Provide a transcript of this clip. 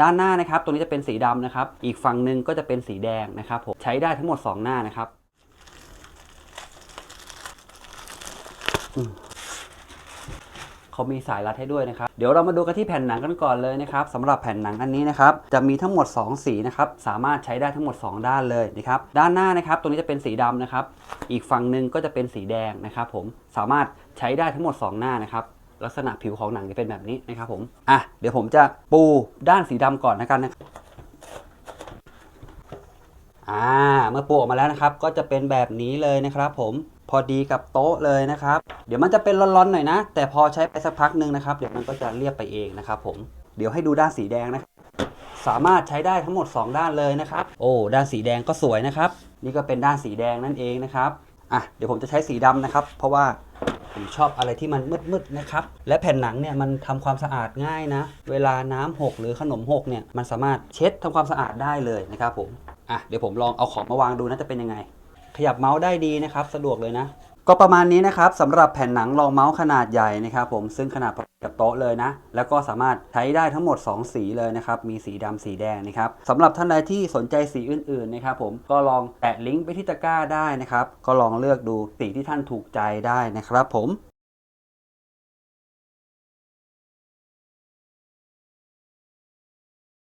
ด้านหน้านะครับตัวนี้จะเป็นสีดำนะครับ อีกฝั่งหนึ่งก็จะเป็นสีแดงนะครับผมใช้ได้ทั้งหมด 2 หน้านะครับเขามีสายรัดให้ด้วยนะครับ เดี๋ยวเรามาดูกันที่แผ่นหนังกันก่อนเลยนะครับสำหรับแผ่นหนังอันนี้นะครับ จะมีทั้งหมด 2 สีนะครับ สามารถใช้ได้ทั้งหมด 2 ด้านเลยนะครับ ด้านหน้านะครับ ตัวนี้จะเป็นสีดำนะครับ อีกฝั่งหนึ่งก็จะเป็นสีแดงนะครับ ผม สามารถใช้ได้ทั้งหมด 2 หน้านะครับ ลักษณะผิวของหนังจะเป็นแบบนี้นะครับผมอะเดี๋ยวผมจะปูด้านสีดำก่อนนะกันนะครับอ่าเมื่อปูออกมาแล้วนะครับ ก็จะเป็นแบบนี้เลยนะครับ ผมพอดีกับโต๊ะเลยนะครับ เดี๋ยวมันจะเป็นร้อนๆหน่อยนะ แต่พอใช้ไปสักพักหนึ่งนะครับ เดี๋ยวมันก็จะเรียบไปเองนะครับ ผมเดี๋ยวให้ดูด้านสีแดงนะครับสามารถใช้ได้ทั้งหมด 2 ด้านเลยนะครับ โอ้ด้านสีแดงก็สวยนะครับ นี่ก็เป็นด้านสีแดงนั่นเองนะครับอะเดี๋ยวผมจะใช้สีดำนะครับ เพราะว่า ผมชอบอะไรที่มันมืดๆนะครับและแผ่นหนังเนี่ยมันทำความสะอาดง่ายนะ เวลาน้ำหกหรือขนมหกเนี่ยมันสามารถเช็ดทำความสะอาดได้เลยนะครับผมอะเดี๋ยวผมลองเอาของมาวางดูนะจะเป็นยังไง ขยับเมาส์ได้ดีนะครับ สะดวกเลยนะ ก็ประมาณนี้นะครับสำหรับแผ่นหนังรองเมาส์ขนาดใหญ่นะครับผมซึ่งขนาดพอดีกับโต๊ะเลยนะ แล้วก็สามารถใช้ได้ทั้งหมด 2 สีเลยนะครับ มีสีดำสีแดงนะครับสำหรับท่านใดที่สนใจสีอื่นๆนะครับผมก็ลองแปะลิงก์ไปที่ตะกร้าได้นะครับ ก็ลองเลือกดูสีที่ท่านถูกใจได้นะครับผม